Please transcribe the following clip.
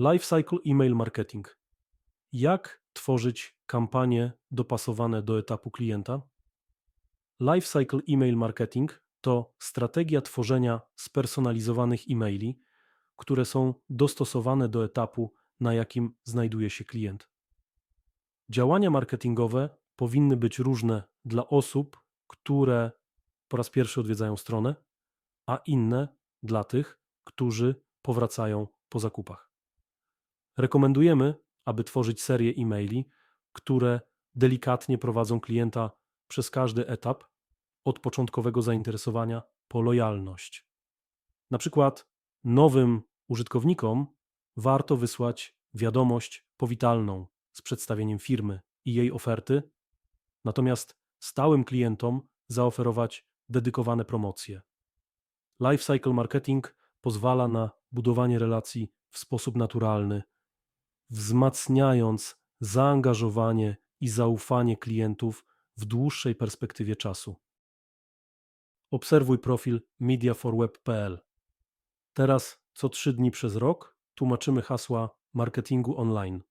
Lifecycle email marketing. Jak tworzyć kampanie dopasowane do etapu klienta? Lifecycle email marketing to strategia tworzenia spersonalizowanych e-maili, które są dostosowane do etapu, na jakim znajduje się klient. Działania marketingowe powinny być różne dla osób, które po raz pierwszy odwiedzają stronę, a inne dla tych, którzy powracają po zakupach. Rekomendujemy, aby tworzyć serię e-maili, które delikatnie prowadzą klienta przez każdy etap, od początkowego zainteresowania po lojalność. Na przykład nowym użytkownikom warto wysłać wiadomość powitalną z przedstawieniem firmy i jej oferty, natomiast stałym klientom zaoferować dedykowane promocje. Lifecycle marketing pozwala na budowanie relacji w sposób naturalny, wzmacniając zaangażowanie i zaufanie klientów w dłuższej perspektywie czasu. Obserwuj profil mediaforweb.pl. Teraz co trzy dni przez rok tłumaczymy hasła marketingu online.